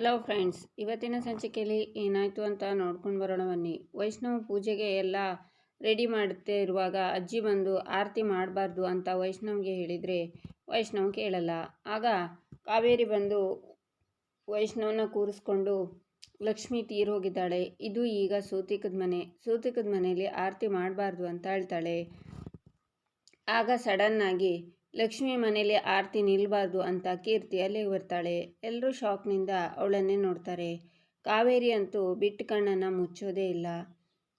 Hello friends, ಇವತ್ತಿನ ಸಂಚಿಕೆಯಲ್ಲಿ ಏನಾಯಿತು ಅಂತ ನೋಡ್ಕೊಂಡು ಬರೋಣ ಬನ್ನಿ. ವೈಷ್ಣವ ಪೂಜೆಗೆ ಎಲ್ಲ ರೆಡಿ ಮಾಡುತ್ತೆ ಇರುವಾಗ ಅಜ್ಜಿ ಬಂದು ಆರತಿ ಮಾಡಬಾರ್ದು ಅಂತ ವೈಷ್ಣವ್ಗೆ ಹೇಳಿದರೆ ವೈಷ್ಣವ್ ಕೇಳಲ್ಲ. ಆಗ ಕಾವೇರಿ ಬಂದು ವೈಷ್ಣವನ ಕೂರಿಸ್ಕೊಂಡು ಲಕ್ಷ್ಮಿ ತೀರೋಗಿದ್ದಾಳೆ ಇದು ಈಗ ಸೂತಿಕದ ಮನೆ. ಸೂತಿಕದ ಮನೆಯಲ್ಲಿ ಆರತಿ ಮಾಡಬಾರ್ದು ಅಂತ ಹೇಳ್ತಾಳೆ. ಆಗ ಸಡನ್ನಾಗಿ ಲಕ್ಷ್ಮಿ ಮನೇಲಿ ಆರತಿ ನಿಲ್ಲಬಾರ್ದು ಅಂತ ಕೀರ್ತಿ ಅಲ್ಲಿಗೆ ಬರ್ತಾಳೆ. ಎಲ್ಲರೂ ಶಾಕ್ನಿಂದ ಅವಳನ್ನೇ ನೋಡ್ತಾರೆ. ಕಾವೇರಿ ಅಂತೂ ಬಿಟ್ಟು ಕಣ್ಣನ್ನು ಮುಚ್ಚೋದೇ ಇಲ್ಲ.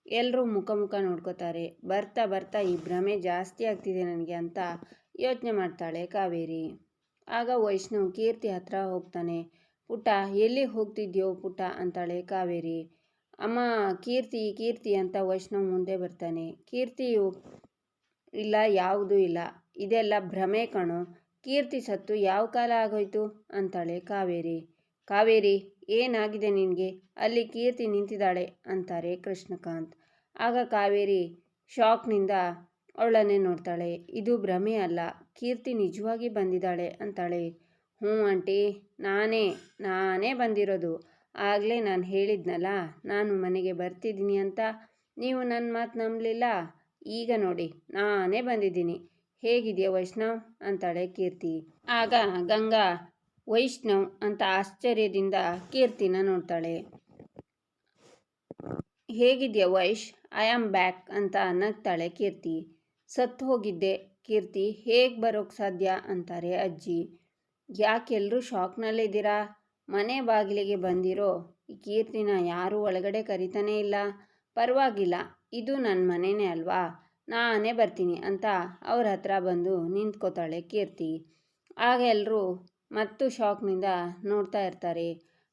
ಎಲ್ಲರೂ ಮುಖ ಮುಖ ನೋಡ್ಕೋತಾರೆ. ಬರ್ತಾ ಬರ್ತಾ ಈ ಭ್ರಮೆ ಜಾಸ್ತಿ ಆಗ್ತಿದೆ ನನಗೆ ಅಂತ ಯೋಚನೆ ಮಾಡ್ತಾಳೆ ಕಾವೇರಿ. ಆಗ ವೈಷ್ಣವ್ ಕೀರ್ತಿ ಹತ್ರ ಹೋಗ್ತಾನೆ. ಪುಟ ಎಲ್ಲಿ ಹೋಗ್ತಿದ್ಯೋ ಪುಟ್ಟ ಅಂತಾಳೆ ಕಾವೇರಿ. ಅಮ್ಮ, ಕೀರ್ತಿ ಕೀರ್ತಿ ಅಂತ ವೈಷ್ಣವ್ ಮುಂದೆ ಬರ್ತಾನೆ. ಕೀರ್ತಿ ಇಲ್ಲ, ಯಾವುದೂ ಇಲ್ಲ. ಇದೆಲ್ಲ ಭ್ರಮೆ ಕಣೋ. ಕೀರ್ತಿ ಸತ್ತು ಯಾವ ಕಾಲ ಆಗೋಯ್ತು? ಅಂತಾಳೆ ಕಾವೇರಿ. ಕಾವೇರಿ, ಏನಾಗಿದೆ ನಿನಗೆ? ಅಲ್ಲಿ ಕೀರ್ತಿ ನಿಂತಿದ್ದಾಳೆ ಅಂತಾರೆ ಕೃಷ್ಣಕಾಂತ್. ಆಗ ಕಾವೇರಿ ಶಾಕ್ನಿಂದ ಅವಳನ್ನೇ ನೋಡ್ತಾಳೆ. ಇದು ಭ್ರಮೆ ಅಲ್ಲ, ಕೀರ್ತಿ ನಿಜವಾಗಿ ಬಂದಿದ್ದಾಳೆ ಅಂತಾಳೆ. ಹ್ಞೂ ಆಂಟಿ, ನಾನೇ ನಾನೇ ಬಂದಿರೋದು. ಆಗಲೇ ನಾನು ಹೇಳಿದ್ನಲ್ಲ, ನಾನು ಮನೆಗೆ ಬರ್ತಿದ್ದೀನಿ ಅಂತ. ನೀವು ನನ್ನ ಮಾತು ನಂಬಲಿಲ್ಲ? ಈಗ ನೋಡಿ, ನಾನೇ ಬಂದಿದ್ದೀನಿ. ಹೇಗಿದೆಯಾ ವೈಷ್ಣವ್? ಅಂತಾಳೆ ಕೀರ್ತಿ. ಆಗ ಗಂಗಾ, ವೈಷ್ಣವ್ ಅಂತ ಆಶ್ಚರ್ಯದಿಂದ ಕೀರ್ತಿನ ನೋಡ್ತಾಳೆ. ಹೇಗಿದೆಯಾ ವೈಶ್? ಐ ಆಮ್ ಬ್ಯಾಕ್ ಅಂತ ನಗ್ತಾಳೆ ಕೀರ್ತಿ. ಸತ್ತು ಹೋಗಿದ್ದೆ ಕೀರ್ತಿ. ಹೇಗೆ ಬರೋಕ್ಕೆ ಸಾಧ್ಯ? ಅಂತಾರೆ ಅಜ್ಜಿ. ಯಾಕೆಲ್ಲರೂ ಶಾಕ್ನಲ್ಲಿದ್ದೀರಾ ಮನೆ ಬಾಗಿಲಿಗೆ ಬಂದಿರೋ ಈ ಕೀರ್ತಿನ ಯಾರೂ ಒಳಗಡೆ ಕರಿತಾನೇ ಇಲ್ಲ. ಪರವಾಗಿಲ್ಲ, ಇದು ನನ್ನ ಮನೆನೇ ಅಲ್ವಾ? ನಾನೇ ಬರ್ತೀನಿ ಅಂತ ಅವ್ರ ಹತ್ರ ಬಂದು ನಿಂತ್ಕೋತಾಳೆ ಕೀರ್ತಿ. ಆಗ ಎಲ್ಲರೂ ಮತ್ತು ಶಾಕ್ನಿಂದ ನೋಡ್ತಾ ಇರ್ತಾರೆ.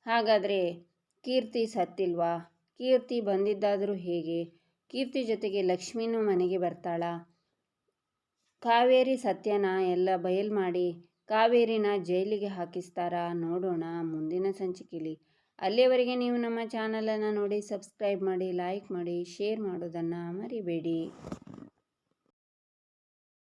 ಹಾಗಾದರೆ ಕೀರ್ತಿ ಸತ್ತಿಲ್ವಾ? ಕೀರ್ತಿ ಬಂದಿದ್ದಾದರೂ ಹೇಗೆ? ಕೀರ್ತಿ ಜೊತೆಗೆ ಲಕ್ಷ್ಮಿನೂ ಮನೆಗೆ ಬರ್ತಾಳ. ಕಾವೇರಿ ಸತ್ಯನ ಎಲ್ಲ ಬಯಲು ಮಾಡಿ ಕಾವೇರಿನ ಜೈಲಿಗೆ ಹಾಕಿಸ್ತಾರಾ ನೋಡೋಣ ಮುಂದಿನ ಸಂಚಿಕೆಯಲ್ಲಿ ಅಲ್ಲಿಯವರೆಗೆ ನೀವು ನಮ್ಮ ಚಾನಲನ್ನು ನೋಡಿ ಸಬ್ಸ್ಕ್ರೈಬ್ ಮಾಡಿ, ಲೈಕ್ ಮಾಡಿ, ಶೇರ್ ಮಾಡೋದನ್ನು ಮರಿಬೇಡಿ.